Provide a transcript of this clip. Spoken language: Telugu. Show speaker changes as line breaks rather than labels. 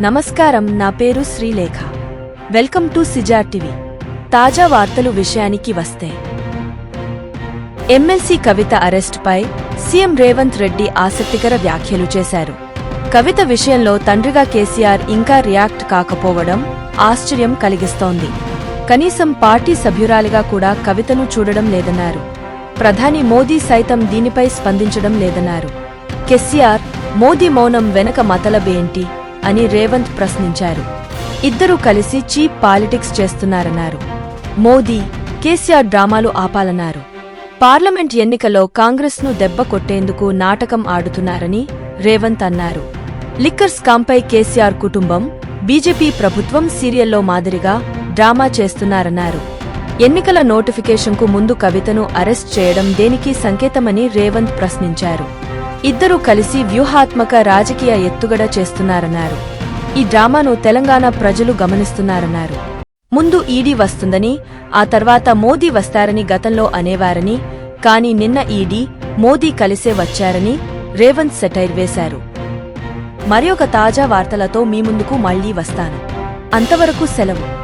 నమస్కారం నా పేరు శ్రీలేఖ. Welcome to సిజా TV. తాజా వార్తలు విషయానికి వస్తే. ఎమ్మెల్సీ కవిత అరెస్టుపై సీఎం రేవంత్ రెడ్డి ఆసక్తికర వ్యాఖ్యలు చేశారు. కవిత విషయంలో తండ్రిగా కేసీఆర్ ఇంకా రియాక్ట్ కాకపోవడం ఆశ్చర్యం కలిగిస్తోంది. కనీసం పార్టీ సభ్యురాలిగా కూడా కవితను చూడడం లేదన్నారు. ప్రధాని మోదీ సైతం దీనిపై స్పందించడం లేదన్నారు. కెసిఆర్ మోదీ మౌనం వెనక మతలబేంటి? అని రేవంత్ ప్రశ్నించారు. ఇద్దరూ కలిసి చీప్ పాలిటిక్స్ చేస్తున్నారన్నారు. మోదీ కేసీఆర్ డ్రామాలు ఆపాలన్నారు. పార్లమెంట్ ఎన్నికలో కాంగ్రెస్ను దెబ్బ కొట్టేందుకు నాటకం ఆడుతున్నారని రేవంత్ అన్నారు. లిక్కర్ స్కాంపై కేసీఆర్ కుటుంబం బీజేపీ ప్రభుత్వం సీరియల్లో మాదిరిగా డ్రామా చేస్తున్నారన్నారు. ఎన్నికల నోటిఫికేషన్కు ముందు కవితను అరెస్ట్ చేయడం దేనికి సంకేతమని రేవంత్ ప్రశ్నించారు. ఇద్దరూ కలిసి వ్యూహాత్మక రాజకీయ ఎత్తుగడ చేస్తున్నారన్నారు. ఈ డ్రామాను తెలంగాణ ప్రజలు గమనిస్తున్నారన్నారు. ముందు ఈడీ వస్తుందని ఆ తర్వాత మోదీ వస్తారని గతంలో అనేవారని కాని నిన్న ఈడీ మోదీ కలిసే వచ్చారని రేవంత్ సెటైర్ వేశారు. మరి ఒక తాజా వార్తలతో మీ ముందుకు మళ్ళీ వస్తాను. అంతవరకు సెలవు.